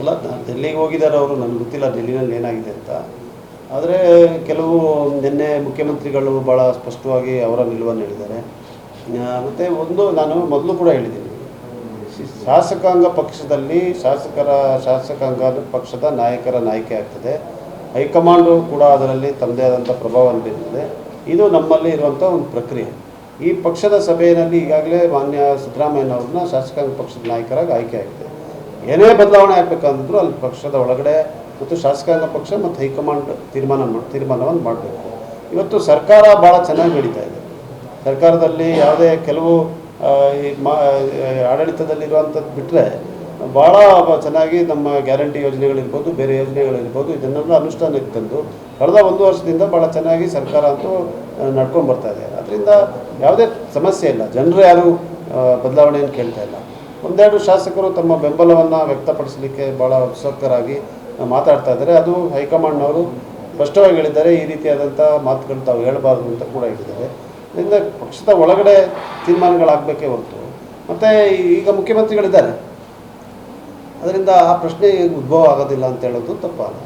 ಅಲ್ಲ ನಾನು ಡೆಲ್ಲಿಗೆ ಹೋಗಿದ್ದಾರೆ ಅವರು, ನನಗೆ ಗೊತ್ತಿಲ್ಲ ಡೆಲ್ಲಿನಲ್ಲಿ ಏನಾಗಿದೆ ಅಂತ. ಆದರೆ ಕೆಲವು ನಿನ್ನೆ ಮುಖ್ಯಮಂತ್ರಿಗಳು ಭಾಳ ಸ್ಪಷ್ಟವಾಗಿ ಅವರ ನಿಲುವನ್ನು ಹೇಳಿದ್ದಾರೆ. ಮತ್ತು ಒಂದು ನಾನು ಮೊದಲು ಕೂಡ ಹೇಳಿದ್ದೀನಿ. ಶಾಸಕಾಂಗ ಪಕ್ಷದಲ್ಲಿ ಶಾಸಕರ, ಶಾಸಕಾಂಗ ಪಕ್ಷದ ನಾಯಕರ ನಾಯಕಿ ಆಗ್ತದೆ. ಹೈಕಮಾಂಡು ಕೂಡ ಅದರಲ್ಲಿ ತಮ್ಮದೇ ಆದಂಥ ಪ್ರಭಾವವನ್ನು ಬೀರ್ತದೆ. ಇದು ನಮ್ಮಲ್ಲಿ ಇರುವಂಥ ಒಂದು ಪ್ರಕ್ರಿಯೆ. ಈ ಪಕ್ಷದ ಸಭೆಯಲ್ಲಿ ಈಗಾಗಲೇ ಮಾನ್ಯ ಸಿದ್ದರಾಮಯ್ಯನವ್ರನ್ನ ಶಾಸಕಾಂಗ ಪಕ್ಷದ ನಾಯಕರಾಗಿ ಆಯ್ಕೆ ಆಗಿದೆ. ಏನೇ ಬದಲಾವಣೆ ಆಗಬೇಕಂದ್ರೂ ಅಲ್ಲಿ ಪಕ್ಷದ ಒಳಗಡೆ ಮತ್ತು ಶಾಸಕಾಂಗ ಪಕ್ಷ ಮತ್ತು ಹೈಕಮಾಂಡ್ ತೀರ್ಮಾನ ಮಾಡಿ ತೀರ್ಮಾನವನ್ನು ಮಾಡಬೇಕು. ಇವತ್ತು ಸರ್ಕಾರ ಭಾಳ ಚೆನ್ನಾಗಿ ನಡೀತಾ ಇದೆ. ಸರ್ಕಾರದಲ್ಲಿ ಯಾವುದೇ ಕೆಲವು ಈ ಮಾ ಆಡಳಿತದಲ್ಲಿರುವಂಥದ್ದು ಬಿಟ್ಟರೆ ಭಾಳ ಚೆನ್ನಾಗಿ ನಮ್ಮ ಗ್ಯಾರಂಟಿ ಯೋಜನೆಗಳಿರ್ಬೋದು, ಬೇರೆ ಯೋಜನೆಗಳಿರ್ಬೋದು, ಇದನ್ನೆಲ್ಲ ಅನುಷ್ಠಾನಕ್ಕೆ ತಂದು ಕಳೆದ ಒಂದು ವರ್ಷದಿಂದ ಭಾಳ ಚೆನ್ನಾಗಿ ಸರ್ಕಾರ ಅಂತೂ ನಡ್ಕೊಂಡು ಬರ್ತಾ ಇದೆ. ಅದರಿಂದ ಯಾವುದೇ ಸಮಸ್ಯೆ ಇಲ್ಲ. ಜನರು ಯಾರೂ ಬದಲಾವಣೆಯನ್ನು ಕೇಳ್ತಾ ಇಲ್ಲ. ಒಂದೆರಡು ಶಾಸಕರು ತಮ್ಮ ಬೆಂಬಲವನ್ನು ವ್ಯಕ್ತಪಡಿಸಲಿಕ್ಕೆ ಭಾಳ ಉತ್ಸುಕರಾಗಿ ಮಾತಾಡ್ತಾ ಇದ್ದಾರೆ. ಅದು ಹೈಕಮಾಂಡ್ನವರು ಸ್ಪಷ್ಟವಾಗಿ ಹೇಳಿದ್ದಾರೆ, ಈ ರೀತಿಯಾದಂಥ ಮಾತುಗಳು ತಾವು ಹೇಳಬಾರ್ದು ಅಂತ ಕೂಡ ಹೇಳಿದ್ದಾರೆ. ಇದರಿಂದ ಪಕ್ಷದ ಒಳಗಡೆ ತೀರ್ಮಾನಗಳಾಗಬೇಕೇ ಹೊರತು. ಮತ್ತು ಈಗ ಮುಖ್ಯಮಂತ್ರಿಗಳಿದ್ದಾರೆ. ಅದರಿಂದ ಆ ಪ್ರಶ್ನೆ ಉದ್ಭವ ಆಗೋದಿಲ್ಲ ಅಂತ ಹೇಳೋದು ತಪ್ಪಲ್ಲ.